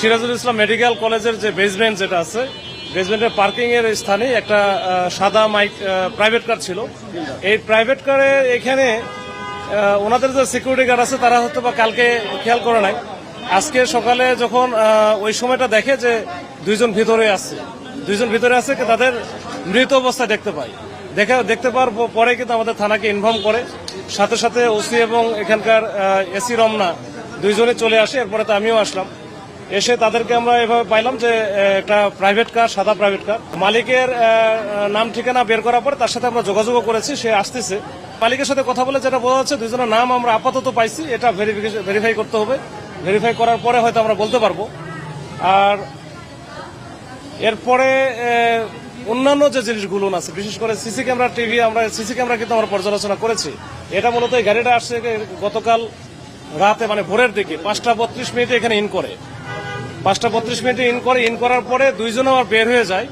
Sirajul Islam medical কলেজের যে basement যেটা আছে বেসমেন্টের পার্কিং এর স্থানে একটা সাদা মাইক প্রাইভেট কার ছিল। এই প্রাইভেট কারে এখানে ওনাদের যে সিকিউরিটি গার্ড আছে, তারা হয়তো বা কালকে খেয়াল করে নাই। আজকে সকালে যখন ওই সময়টা দেখে যে দুইজন ভিতরে আছে। দুইজন ভিতরে আছে তাদের মৃত অবস্থায় দেখতে পাই দেখে, দেখতে পাওয়ার পরে কিন্তু আমাদের থানাকে ইনফর্ম করে। সাথে সাথে ওসি এবং এখানকার এসি রমনা দুইজনে চলে আসে, এরপরে তো আমিও আসলাম। এসে তাদেরকে আমরা এভাবে পাইলাম যে একটা প্রাইভেট কার সাদা প্রাইভেট কার মালিকের নাম, ঠিকানা বের করার পর তার সাথে আমরা যোগাযোগ করেছি, সে আসতেছে। মালিকের সাথে কথা বলে যেটা বোঝা যাচ্ছে, দুজনের নাম আমরা আপাতত পাইছি, এটা ভেরিফাই করতে হবে। ভেরিফাই করার পরে হয়তো আমরা বলতে পারব। আর এরপরে অন্যান্য যে জিনিসগুলো আছে, বিশেষ করে সিসি ক্যামেরা টিভি আমরা সিসি ক্যামেরা কিন্তু আমরা পর্যালোচনা করেছি। এটা মূলত এই গাড়িটা আসছে গতকাল রাতে মানে ভোরের দিকে, পাঁচটা বত্রিশ মিনিটে এখানে ইন করে। পাঁচটা বত্রিশ মিনিটে ইন করে ইন করার পরে দুইজন আবার বের হয়ে যায়।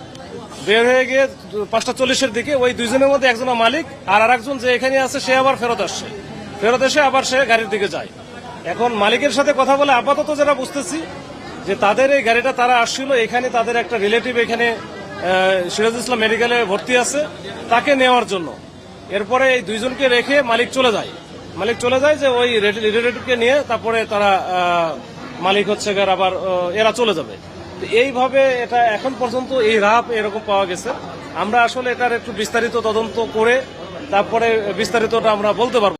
বের হয়ে গিয়ে পাঁচটা চল্লিশের দিকে ওই দুইজনের মধ্যে একজন মালিক আর আরেকজন যে এখানে আছে, সে আবার ফেরত আসছে ফেরত এসে আবার সে গাড়ির দিকে যায়। এখন মালিকের সাথে কথা বলে আপাতত যারা বুঝতেছি, যে তাদের এই গাড়িটা তারা আসছিল, এখানে তাদের একটা রিলেটিভ এখানে সিরাজ ইসলাম মেডিকেলে ভর্তি আছে, তাকে নেওয়ার জন্য। এরপরে এই দুইজনকে রেখে মালিক চলে যায়। মালিক চলে যায় যে ওই রিলেটিভকে নিয়ে তারপরে তারা মালিক হচ্ছে আবার এরা চলে যাবে। এইভাবে এটা এখন পর্যন্ত এই রাপ এরকম পাওয়া গেছে। আমরা আসলে এটার একটু বিস্তারিত তদন্ত করে তারপরে বিস্তারিতটা আমরা বলতে পারব।